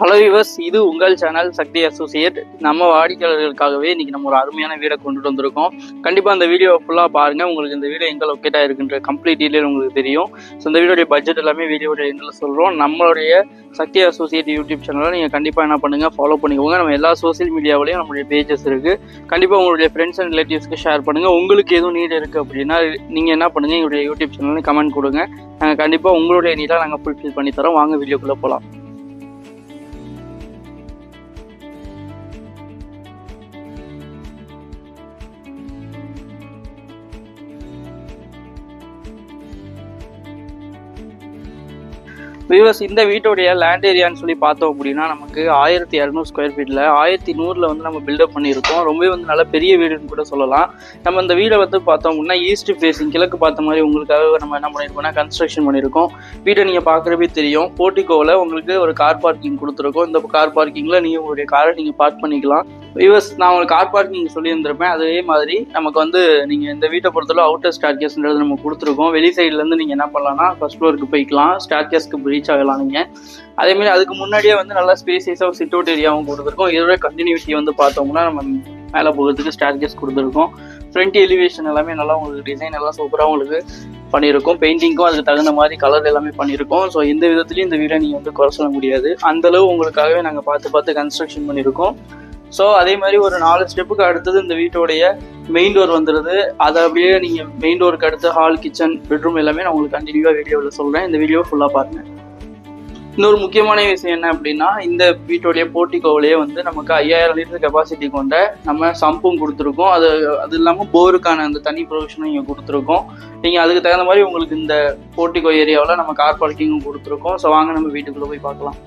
Hello yours இது உங்கள் channel சக்தி associate நம்ம வாடிக்கையாளர்களுக்காகவே இன்றைக்கி நம்ம ஒரு அருமையான வீடை கொண்டுட்டு வந்திருக்கோம். கண்டிப்பாக அந்த வீடியோ ஃபுல்லாக பாருங்கள் உங்களுக்கு இந்த வீடியோ எங்கே லொக்கேட் ஆகிருக்குன்ற கம்ப்ளீட் டீட்டெயில் உங்களுக்கு தெரியும். ஸோ இந்த வீடியோடைய பட்ஜெட் எல்லாமே வீடியோட எண்டில் சொல்கிறோம் நம்மளுடைய சக்தி அசோசியேட் யூடியூப் சேனலை நீங்கள் கண்டிப்பாக என்ன பண்ணுங்கள் ஃபாலோ பண்ணிக்கோங்க. நம்ம எல்லா சோஷியல் மீடியாவிலையும் நம்மளுடைய பேஜஸ் இருக்குது கண்டிப்பாக உங்களுடைய ஃப்ரெண்ட்ஸ் அண்ட் ரிலேட்டிவ்ஸ்க்கு ஷேர் பண்ணுங்கள் உங்களுக்கு எதுவும் நீட் இருக்குது அப்படின்னா நீங்கள் என்ன பண்ணுங்கள் எங்களுடைய யூடியூப் சேனலில் கமெண்ட் கொடுங்க. நாங்கள் கண்டிப்பாக உங்களுடைய நீடாக நாங்கள் ஃபுல்ஃபில் பண்ணி தரோம். வாங்க வீடியோக்குள்ளே போகலாம் வியூவர்ஸ் இந்த வீட்டுடைய லேண்ட் ஏரியான்னு சொல்லி பார்த்தோம் அப்படின்னா நமக்கு ஆயிரத்தி இரநூறு ஸ்கொயர் ஃபீட்டில் ஆயிரத்தி நூறில் வந்து நம்ம பில்டப் பண்ணியிருக்கோம். ரொம்பவே வந்து நல்ல பெரிய வீடுன்னு கூட சொல்லலாம். நம்ம இந்த வீடை வந்து பார்த்தோம் அப்படின்னா ஈஸ்ட் ஃபேஸிங் கிழக்கு பார்த்த மாதிரி உங்களுக்காக நம்ம என்ன பண்ணியிருக்கோம்னா கன்ஸ்ட்ரக்ஷன் பண்ணியிருக்கோம். வீட்டை நீங்கள் பார்க்குறப்பே தெரியும். போர்ட்டிகோவில் உங்களுக்கு ஒரு கார் பார்க்கிங் கொடுத்துருக்கோம். இந்த கார் பார்க்கிங்கில் நீங்கள் உங்களுடைய காரை நீங்கள் பார்க் பண்ணிக்கலாம். வியூவர்ஸ் நான் உங்களுக்கு கார் பார்க்கிங் சொல்லியிருந்திருப்பேன். அதே மாதிரி நமக்கு வந்து நீங்கள் இந்த வீட்டை பொறுத்தளவு அவுட்டர் ஸ்டார்கேஸ்ன்றது நம்ம கொடுத்துருக்கோம். வெளி சைட்லேருந்து நீங்கள் என்ன பண்ணலாம்னா ஃபர்ஸ்ட் ஃப்ளோருக்கு போய்க்கலாம். ஸ்டார்கேஸ்க்கு ரீச் ஆகலாம் நீங்கள் அதேமாதிரி அதுக்கு முன்னாடியே வந்து நல்லா ஸ்பேசியஸாக சிட் அவுட் ஏரியாவும் கொடுத்துருக்கோம். இதோட கண்டினியூட்டி வந்து பார்த்தோம்னா நம்ம மேலே போகிறதுக்கு ஸ்டார்கேஸ் கொடுத்துருக்கோம். ஃப்ரண்ட் எலிவேஷன் எல்லாமே நல்லா உங்களுக்கு டிசைன் எல்லாம் சூப்பராக உங்களுக்கு பண்ணியிருக்கோம். பெயிண்டிங்க்கும் அதுக்கு தகுந்த மாதிரி கலர் எல்லாமே பண்ணியிருக்கோம். ஸோ எந்த விதத்துலையும் இந்த வீடை நீங்கள் வந்து குறை சொல்ல முடியாது. அந்தளவு உங்களுக்காகவே நாங்கள் பார்த்து பார்த்து கன்ஸ்ட்ரக்ஷன் பண்ணியிருக்கோம். ஸோ அதே மாதிரி ஒரு நாலு ஸ்டெப்புக்கு அடுத்தது இந்த வீட்டோடைய மெயின் டோர் வந்துடுது அதை அப்படியே நீங்கள் மெயின் டோருக்கு அடுத்து ஹால் கிச்சன் பெட்ரூம் எல்லாமே நான் உங்களுக்கு கண்டினியூவாக வீடியோவில் சொல்கிறேன் இந்த வீடியோ ஃபுல்லாக பாருங்கள் இன்னொரு முக்கியமான விஷயம் என்ன அப்படின்னா இந்த வீட்டோடைய போர்ட்டிகோவிலேயே வந்து நமக்கு ஐயாயிரம் லிட்டர் கெப்பாசிட்டி கொண்ட நம்ம சம்பும் கொடுத்துருக்கோம். அது அது இல்லாமல் போருக்கான அந்த தனி ப்ரொவிஷனும் இங்கே கொடுத்துருக்கோம். நீங்கள் அதுக்கு தகுந்த மாதிரி உங்களுக்கு இந்த போர்ட்டிகோ ஏரியாவில் நம்ம கார் பார்க்கிங்கும் கொடுத்துருக்கோம். ஸோ வாங்க நம்ம வீட்டுக்குள்ளே போய் பார்க்கலாம்.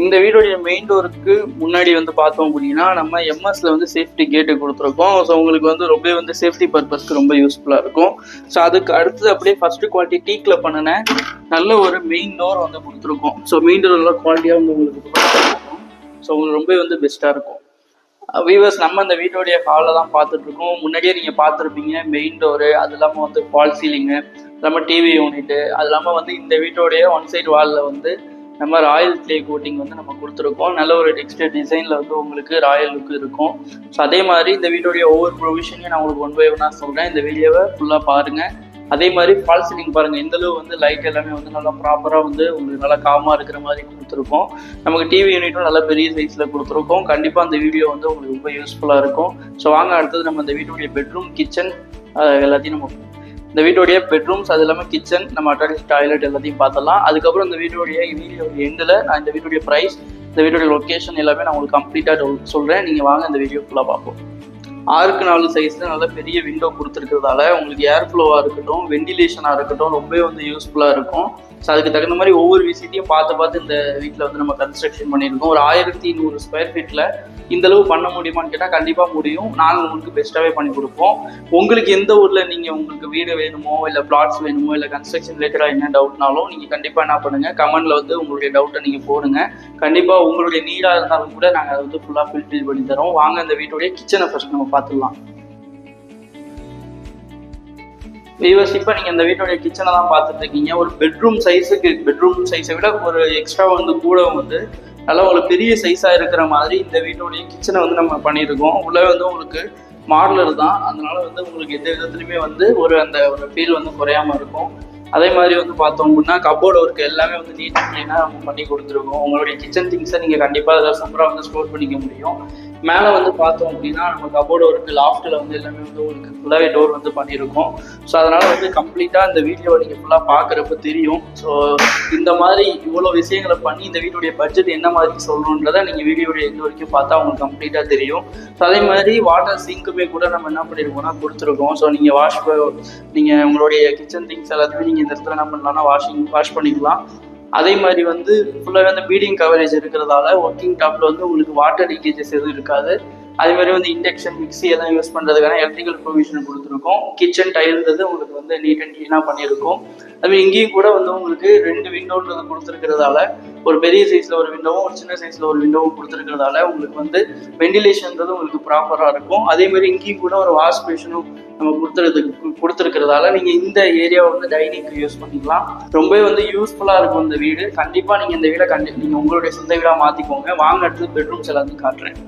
இந்த வீடோடைய மெயின் டோருக்கு முன்னாடி வந்து பார்த்தோம் அப்படின்னா நம்ம எம்எஸ்ல வந்து சேஃப்டி கேட்டு கொடுத்துருக்கோம். ஸோ உங்களுக்கு வந்து ரொம்ப வந்து சேஃப்டி பர்பஸ்க்கு ரொம்ப யூஸ்ஃபுல்லாக இருக்கும். ஸோ அதுக்கு அடுத்தது அப்படியே ஃபர்ஸ்ட் குவாலிட்டி டீக்ல பண்ணின நல்ல ஒரு மெயின் டோர் வந்து கொடுத்துருக்கோம். ஸோ மெயின் டோர் நல்லா குவாலிட்டியாக வந்து உங்களுக்கு ஸோ உங்களுக்கு ரொம்ப வந்து பெஸ்ட்டாக இருக்கும். Uh, வீவர்ஸ் நம்ம இந்த வீட்டோடைய ஹாலில் தான் பார்த்துட்ருக்கோம் முன்னாடியே நீங்கள் பார்த்துருப்பீங்க மெயின் டோரு அது இல்லாமல் வந்து ஃபால் சீலிங்கு இல்லாமல் டிவி யூனிட்டு அது இல்லாமல் வந்து இந்த வீட்டோடைய ஒன் சைடு வாலில் வந்து இந்த மாதிரி ராயல் கிளே கோட்டிங் வந்து நம்ம கொடுத்துருக்கோம். நல்ல ஒரு டெக்ஸ்டைல் டிசைனில் வந்து உங்களுக்கு ராயல் லுக் இருக்கும். ஸோ அதே மாதிரி இந்த வீடியோடைய ஒவ்வொரு ப்ரொவிஷனையும் நான் உங்களுக்கு ஒன் பை ஒன்னாக சொல்கிறேன் இந்த வீடியோவை ஃபுல்லாக பாருங்கள் அதே மாதிரி ஃபால்ஸ் சீலிங் பாருங்கள் எந்த அளவு வந்து லைட் எல்லாமே வந்து நல்லா ப்ராப்பராக வந்து உங்களுக்கு நல்லா காமாக இருக்கிற மாதிரி கொடுத்துருக்கோம். நமக்கு டிவி யூனிட்டும் நல்ல பெரிய சைஸில் கொடுத்துருக்கோம். கண்டிப்பாக அந்த வீடியோ வந்து உங்களுக்கு ரொம்ப யூஸ்ஃபுல்லாக இருக்கும். ஸோ வாங்க அடுத்தது நம்ம இந்த வீட்டுடைய பெட்ரூம் கிச்சன் எல்லாத்தையும் நம்ம இந்த வீட்டுடைய பெட்ரூம்ஸ் அது இல்லாமல் கிச்சன் நம்ம அட்டாச் டாய்லெட் எல்லாத்தையும் பார்த்தலாம் அதுக்கப்புறம் இந்த வீட்டுடைய வீடியோ எண்டில் நான் இந்த வீட்டுடைய ப்ரைஸ் இந்த வீட்டுடைய லொக்கேஷன் எல்லாமே நான் உங்களுக்கு கம்ப்ளீட்டாக சொல்கிறேன் நீங்கள் வாங்க இந்த வீடியோ ஃபுல்லாக பார்ப்போம். ஆறுக்கு நாலு சைஸில் நல்ல பெரிய விண்டோ கொடுத்துருக்கிறதால உங்களுக்கு ஏர் ஃப்ளோவாக இருக்கட்டும் வெண்டிலேஷனாக இருக்கட்டும் ரொம்பவே வந்து யூஸ்ஃபுல்லாக இருக்கும். ஸோ அதுக்கு தகுந்த மாதிரி ஒவ்வொரு விஷயத்தையும் பார்த்து பார்த்து இந்த வீட்டில் வந்து நம்ம கன்ஸ்ட்ரக்ஷன் பண்ணியிருக்கோம். ஒரு ஆயிரத்தி நூறு ஸ்கொயர் ஃபீட்டில் இந்த அளவு பண்ண முடியுமான்னு கேட்டால் கண்டிப்பாக முடியும். நாங்கள் உங்களுக்கு பெஸ்ட்டாகவே பண்ணி கொடுப்போம். உங்களுக்கு எந்த ஊரில் நீங்கள் உங்களுக்கு வீடு வேணுமோ இல்லை பிளாட்ஸ் வேணுமோ இல்லை கன்ஸ்ட்ரக்ஷன் ரிலேட்டடாக என்ன டவுட்னாலும் நீங்கள் கண்டிப்பாக என்ன பண்ணுங்கள் கமெண்டில் வந்து உங்களுடைய டவுட்டை நீங்கள் போடுங்க. கண்டிப்பாக உங்களுடைய நீடாக இருந்தாலும் கூட நாங்கள் அதை வந்து ஃபுல்லாக ஃபில்ஃபில் பண்ணி தரோம். வாங்க அந்த வீட்டுடைய கிச்சனை ஃபஸ்ட் நம்ம பார்த்துக்கலாம். வீவர்ஸ் இப்போ நீங்கள் இந்த வீட்டுடைய கிச்சனை தான் பார்த்துட்டு இருக்கீங்க ஒரு பெட்ரூம் சைஸுக்கு பெட்ரூம் சைஸை விட ஒரு எக்ஸ்ட்ரா வந்து கூட வந்து நல்லா உங்களுக்கு பெரிய சைஸாக இருக்கிற மாதிரி இந்த வீட்டுடைய கிச்சனை வந்து நம்ம பண்ணியிருக்கோம். உள்ளே வந்து உங்களுக்கு மாடலர் தான். அதனால வந்து உங்களுக்கு எந்த விதத்துலையுமே வந்து ஒரு அந்த ஒரு ஃபீல் வந்து குறையாமல் இருக்கும். அதே மாதிரி வந்து பார்த்தோம் அப்படின்னா கபோர்டு ஒர்க் எல்லாமே வந்து நீட் க்ளீனாக நம்ம பண்ணி கொடுத்துருக்கோம். உங்களுடைய கிச்சன் திங்ஸை நீங்கள் கண்டிப்பாக அதை சூப்பராக வந்து ஸ்டோர் பண்ணிக்க முடியும். மேலே வந்து பார்த்தோம் அப்படின்னா நம்ம கபோர்டு ஒர்க்கு லாஃப்ட்டில் வந்து எல்லாமே வந்து உங்களுக்கு ஃபுல்லாகவே டோர் வந்து பண்ணியிருக்கோம். ஸோ அதனால் வந்து கம்ப்ளீட்டாக இந்த வீடியோ நீங்கள் ஃபுல்லாக பார்க்குறப்ப தெரியும். ஸோ இந்த மாதிரி இவ்வளோ விஷயங்களை பண்ணி இந்த வீடியோடைய பட்ஜெட் என்ன மாதிரி சொல்லணுன்றதை நீங்கள் வீடியோடைய எந்த வரைக்கும் பார்த்தா உங்களுக்கு கம்ப்ளீட்டாக தெரியும். ஸோ அதே மாதிரி வாட்டர் சிங்க்குமே கூட நம்ம என்ன பண்ணியிருக்கோம்னா கொடுத்துருக்கோம். ஸோ நீங்கள் வாஷ் நீங்கள் உங்களுடைய கிச்சன் திங்ஸ் எல்லாத்தையுமே நீங்கள் இந்த இடத்துல என்ன பண்ணலாம்னா வாஷிங் வாஷ் பண்ணிக்கலாம். அதே மாதிரி வந்து ஃபுல்லாகவே அந்த பீடிங் கவரேஜ் இருக்கிறதால ஒர்க்கிங் டாப்பில் வந்து உங்களுக்கு வாட்டர் லீக்கேஜஸ் எதுவும் இருக்காது. அதே மாதிரி வந்து இண்டக்ஷன் மிக்ஸி எல்லாம் யூஸ் பண்ணுறதுக்கான எலக்ட்ரிக்கல் ப்ரொவிஷன் கொடுத்துருக்கோம். கிச்சன் டைல்ன்றது உங்களுக்கு வந்து நீட் அண்ட் க்ளீனாக பண்ணியிருக்கோம். அது இங்கேயும் கூட வந்து உங்களுக்கு ரெண்டு விண்டோன்றது கொடுத்துருக்கிறதால ஒரு பெரிய சைஸ்ல ஒரு விண்டோவும் ஒரு சின்ன சைஸ்ல ஒரு விண்டோவும் கொடுத்துருக்கிறதால உங்களுக்கு வந்து வெண்டிலேஷன்ன்றது உங்களுக்கு ப்ராப்பராக இருக்கும். அதே மாதிரி இங்கேயும் கூட ஒரு வாஷ் பேஷனும் நம்ம கொடுத்துறதுக்கு கொடுத்துருக்கிறதால நீங்க இந்த ஏரியாவை வந்து டைனிங்க்கு யூஸ் பண்ணிக்கலாம். ரொம்பவே வந்து யூஸ்ஃபுல்லா இருக்கும் இந்த வீடு. கண்டிப்பா நீங்க இந்த வீடை கண்டி நீங்க உங்களுடைய சொந்த வீடா மாத்திக்கோங்க. வாங்க அடுத்து பெட்ரூம்ஸ் எல்லாத்தையும் காட்டுறேன்.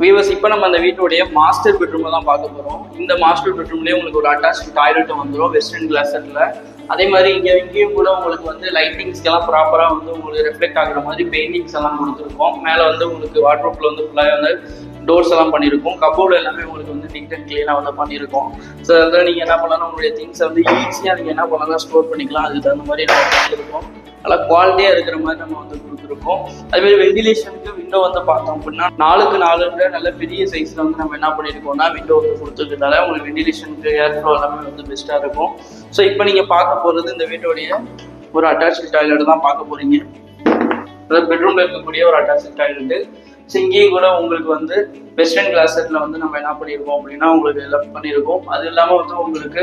வீவர்ஸ் இப்போ நம்ம அந்த வீட்டுடைய மாஸ்டர் பெட்ரூமை தான் பார்க்க போகிறோம் இந்த மாஸ்டர் பெட்ரூம்லேயே உங்களுக்கு ஒரு அட்டாச் டாய்லெட்டும் வந்துடும் வெஸ்டர்ன் கிளாஸரில் அதே மாதிரி இங்கே இங்கேயும் கூட உங்களுக்கு வந்து லைட்டிங்ஸ்க்கெல்லாம் ப்ராப்பராக வந்து உங்களுக்கு ரெஃப்ளெக்ட் ஆகுற மாதிரி பெயிண்டிங்ஸ் எல்லாம் கொடுத்துருக்கோம். மேலே வந்து உங்களுக்கு வாட்ரூப்பில் வந்து ஃபுல்லாக வந்து டோர்ஸ் எல்லாம் பண்ணியிருக்கோம் கபோர்டு எல்லாமே உங்களுக்கு வந்து நீட் அண்ட் க்ளீனாக வந்து பண்ணியிருக்கோம் ஸோ அதில் நீங்கள் என்ன பண்ணலாம் உங்களுடைய திங்ஸை வந்து ஈஸியாக நீங்கள் என்ன பண்ணலாம் ஸ்டோர் பண்ணிக்கலாம். அதுக்கு தகுந்த மாதிரி நம்ம பண்ணியிருக்கோம் நல்லா குவாலிட்டியாக இருக்கிற மாதிரி நம்ம வந்து கொடுத்துருக்கோம். அதேமாதிரி வெண்டிலேஷனுக்கு விண்டோ வந்து பார்த்தோம் அப்படின்னா நாலுக்கு நாலுன்ற நல்ல பெரிய சைஸில் வந்து நம்ம என்ன பண்ணியிருக்கோம்னா விண்டோ வந்து கொடுத்துருக்கனால உங்களுக்கு வெண்டிலேஷனுக்கு ஏர் ஃப்ளோ எல்லாமே வந்து பெஸ்ட்டாக இருக்கும். ஸோ இப்போ நீங்கள் பார்க்க போகிறது இந்த வீட்டோடைய ஒரு அட்டாச்சு டாய்லெட் தான் பார்க்க போகிறீங்க அதாவது பெட்ரூமில் இருக்கக்கூடிய ஒரு அட்டாச்சு டாய்லெட்டு ஸோ இங்கேயும் கூட உங்களுக்கு வந்து வெஸ்டர்ன் கிளாஸில் வந்து நம்ம என்ன பண்ணியிருக்கோம் அப்படின்னா உங்களுக்கு எல்லாம் பண்ணியிருக்கோம். அது இல்லாமல் வந்து உங்களுக்கு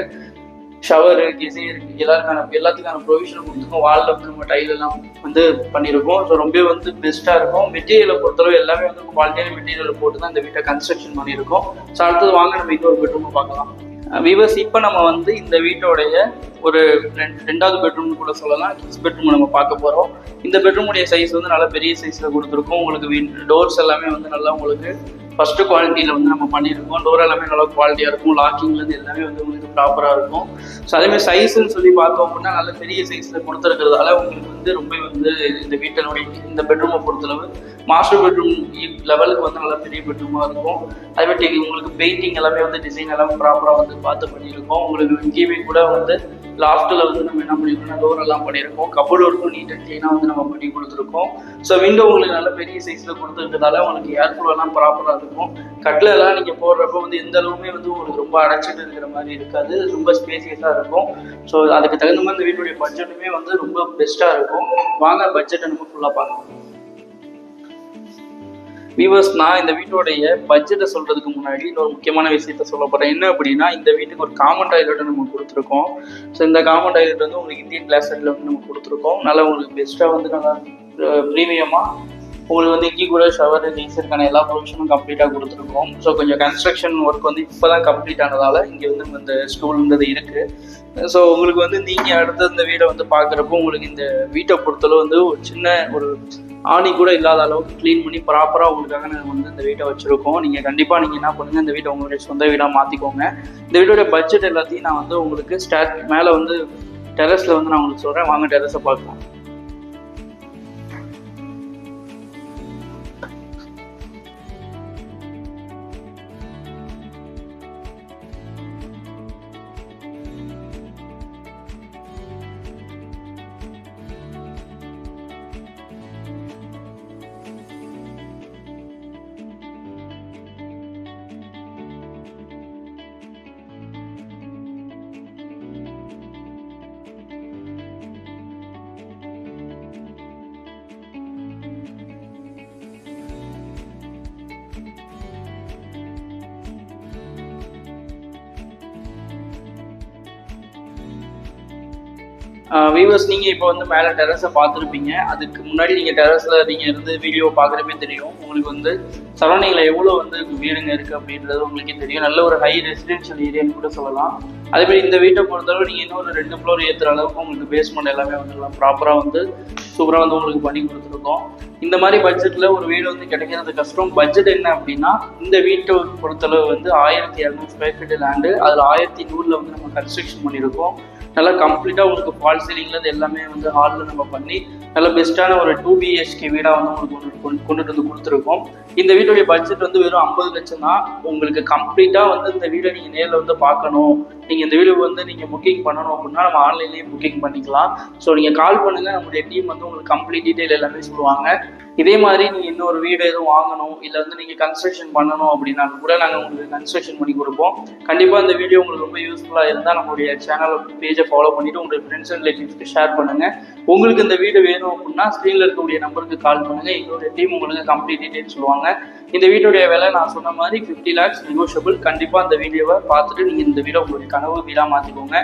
ஷவரு இருக்கு. எல்லாருக்கான எல்லாத்துக்கான ப்ரொவிஷன் கொடுத்துருக்கோம். வாலில் வந்து நம்ம டைல் எல்லாம் வந்து பண்ணியிருக்கோம் ஸோ ரொம்ப வந்து பெஸ்ட்டாக இருக்கும். மெட்டீரியலை பொறுத்தளவு எல்லாமே வந்து குவாலிட்டியான மெட்டீரியல் போட்டு தான் இந்த வீட்டை கன்ஸ்ட்ரக்ஷன் பண்ணியிருக்கோம் ஸோ அடுத்தது வாங்க நம்ம இன்னொரு பெட்ரூமை பார்க்கலாம். விவஸ் இப்போ நம்ம வந்து இந்த வீட்டோடைய ஒரு ரெண்டு- ரெண்டாவது பெட்ரூம்னு கூட சொல்லலாம். கிட்ஸ் பெட்ரூம் நம்ம பார்க்க போகிறோம் இந்த பெட்ரூமுடைய சைஸ் வந்து நல்லா பெரிய சைஸில் கொடுத்துருக்கோம். உங்களுக்கு டோர்ஸ் எல்லாமே வந்து நல்லா உங்களுக்கு ஃபர்ஸ்ட் குவாலிட்டியில் வந்து நம்ம பண்ணியிருக்கோம். டோர் எல்லாமே நல்லா குவாலிட்டியாக இருக்கும். லாக்கிங்லேருந்து எல்லாமே வந்து உங்களுக்கு ப்ராப்பராக இருக்கும். ஸோ அதேமாதிரி சைஸ்ன்னு சொல்லி பார்த்தோம் அப்படின்னா நல்ல பெரிய சைஸில் கொடுத்துருக்கிறதால உங்களுக்கு வந்து ரொம்ப வந்து இந்த வீட்டினுடைய இந்த பெட்ரூமை பொறுத்தளவு மாஸ்டர் பெட்ரூம் லெவலுக்கு வந்து நல்ல பெரிய பெட்ரூமாக இருக்கும். அதேமாதிரி உங்களுக்கு பெயிண்டிங் எல்லாமே வந்து டிசைன் எல்லாமே ப்ராப்பராக வந்து பார்த்து பண்ணியிருக்கோம். உங்களுக்கு இங்கேயுமே கூட வந்து லாஃப்ட்டில் வந்து நம்ம என்ன பண்ணியிருக்கோம் டோர் எல்லாம் பண்ணியிருக்கோம் கபோர்டு ஒர்க்கும் நீட் அண்ட் க்ளீனாக வந்து நம்ம பண்ணி கொடுத்துருக்கோம். ஸோ விண்டோ உங்களுக்கு நல்ல பெரிய சைஸில் கொடுத்துருக்கதால உங்களுக்கு ஏர் ஃப்ளோ எல்லாம் ப்ராப்பராக இருக்கும். கட்டில் நீங்கள் போடுறப்போ வந்து எந்த அளவுமே வந்து உங்களுக்கு ரொம்ப அடைச்சிட்டு இருக்கிற மாதிரி இருக்காது. ரொம்ப ஸ்பேசியஸாக இருக்கும். ஸோ அதுக்கு தகுந்த மாதிரி இந்த வீட்டுடைய பட்ஜெட்டுமே வந்து ரொம்ப பெஸ்ட்டாக இருக்கும். வாங்க பட்ஜெட்டை நம்ம ஃபுல்லாக பார்க்கலாம். வீவர்ஸ் நான் இந்த வீட்டோடைய பட்ஜெட்டை சொல்றதுக்கு முன்னாடி இன்னொரு முக்கியமான விஷயத்த சொல்ல போறேன். என்ன அப்படின்னா இந்த வீட்டுக்கு ஒரு காமன் டாய்லெட் நம்ம கொடுத்துருக்கோம். ஸோ இந்த காமன் டாய்லெட் வந்து உங்களுக்கு இந்தியன் கிளாஸ் வந்து நம்ம கொடுத்துருக்கோம். நல்லா உங்களுக்கு பெஸ்ட்டாக வந்து நல்லா ப்ரீமியமாக உங்களுக்கு வந்து இங்கே கூட ஷவர் நீச்சருக்கான எல்லா ப்ரொவிஷனும் கம்ப்ளீட்டாக கொடுத்துருக்கோம். ஸோ கொஞ்சம் கன்ஸ்ட்ரக்ஷன் ஒர்க் வந்து இப்போ தான் கம்ப்ளீட் ஆனதால இங்கே வந்து இந்த ஸ்டூல்ன்றது இருக்குது ஸோ உங்களுக்கு வந்து நீங்கள் அடுத்த இந்த வீடை வந்து பார்க்குறப்போ உங்களுக்கு இந்த வீட்டை பொறுத்தளவு வந்து ஒரு சின்ன ஒரு ஆணி கூட இல்லாத அளவுக்கு க்ளீன் பண்ணி ப்ராப்பராக உங்களுக்காக நாங்கள் வந்து இந்த வீட்டை வச்சுருக்கோம். நீங்கள் கண்டிப்பாக நீங்கள் என்ன பண்ணுங்கள் இந்த வீட்டை உங்களுடைய சொந்த வீடாக மாற்றிக்கோங்க இந்த வீட்டோட பட்ஜெட் எல்லாத்தையும் நான் வந்து உங்களுக்கு ஸ்டாட் மேலே வந்து டெரஸில் வந்து நான் உங்களுக்கு சொல்கிறேன் வாங்க டெரஸை பார்க்கலாம். வியூவர்ஸ் நீங்கள் இப்போ வந்து மேலே டெரஸை பார்த்துருப்பீங்க. அதுக்கு முன்னாடி நீங்கள் டெரஸில் நீங்கள் இருந்து வீடியோ பார்க்குறப்பே தெரியும். உங்களுக்கு வந்து சரௌண்டிங்கில் எவ்வளோ வந்து வீடுங்க இருக்குது அப்படின்றது உங்களுக்கே தெரியும். நல்ல ஒரு ஹை ரெசிடென்ஷியல் ஏரியான்னு கூட சொல்லலாம். அதேமாதிரி இந்த வீட்டை பொறுத்தளவு நீங்கள் இன்னொரு ரெண்டு ஃப்ளோர் ஏற்றுற அளவுக்கு உங்களுக்கு பேஸ்மெண்ட் எல்லாமே வந்துடலாம் ப்ராப்பராக வந்து சூப்பராக வந்து உங்களுக்கு பண்ணி கொடுத்துருக்கோம். இந்த மாதிரி பட்ஜெட்டில் ஒரு வீடு வந்து கிடைக்கிறது கஷ்டம். பட்ஜெட் என்ன அப்படின்னா இந்த வீட்டை பொறுத்தளவு வந்து ஆயிரத்தி இரநூறு ஸ்கொயர் ஃபீட் லேண்டு அதில் ஆயிரத்தி நூறில் வந்து நம்ம கன்ஸ்ட்ரக்ஷன் பண்ணியிருக்கோம். நல்லா கம்ப்ளீட்டாக உங்களுக்கு ஃபால் சீலிங்லேருந்து எல்லாமே வந்து ஹாலில் நம்ம பண்ணி நல்லா பெஸ்ட்டான ஒரு டூ பிஹெச்கே வீடாக வந்து உங்களுக்கு கொண்டு கொண்டுட்டு வந்து கொடுத்துருக்கோம். இந்த வீட்டுடைய பட்ஜெட் வந்து வெறும் ஐம்பது லட்சம் தான். உங்களுக்கு கம்ப்ளீட்டாக வந்து இந்த வீடை நீங்கள் நேரில் வந்து பார்க்கணும். நீங்கள் இந்த வீடு வந்து நீங்கள் புக்கிங் பண்ணணும் அப்படின்னா நம்ம ஆன்லைன்லேயே புக்கிங் பண்ணிக்கலாம். ஸோ நீங்கள் கால் பண்ணுங்கள் நம்மளுடைய டீம் வந்து உங்களுக்கு கம்ப்ளீட் டீட்டெயில் எல்லாமே சொல்லுவாங்க. இதே மாதிரி நீங்கள் இன்னொரு வீடு எதுவும் வாங்கணும் இல்லை வந்து நீங்கள் கன்ஸ்ட்ரக்ஷன் பண்ணணும் அப்படின்னா கூட நாங்கள் உங்களுக்கு கன்ஸ்ட்ரக்ஷன் பண்ணி கொடுப்போம். கண்டிப்பாக இந்த வீடியோ உங்களுக்கு ரொம்ப யூஸ்ஃபுல்லாக இருந்தால் நம்மளுடைய சேனல் பேஜை ஃபாலோ பண்ணிவிட்டு உங்களுடைய ஃப்ரெண்ட்ஸ் அண்ட் ரிலேட்டிவ்ஸ்க்கு ஷேர் பண்ணுங்கள் உங்களுக்கு இந்த வீடு வேணும் அப்படின்னா ஸ்க்ரீனில் இருக்கக்கூடிய நம்பருக்கு கால் பண்ணுங்கள் எங்களுடைய டீம் உங்களுக்கு கம்ப்ளீட் டீட்டெயில் சொல்லுவாங்க. இந்த வீட்டுடைய விலை நான் சொன்ன மாதிரி ஃபிஃப்டி லேக்ஸ் நெகோஷியபிள் கண்டிப்பாக இந்த வீடியோவை பார்த்துட்டு நீங்கள் இந்த வீடை உங்களுடைய கனவு வீடாக மாற்றிக்கோங்க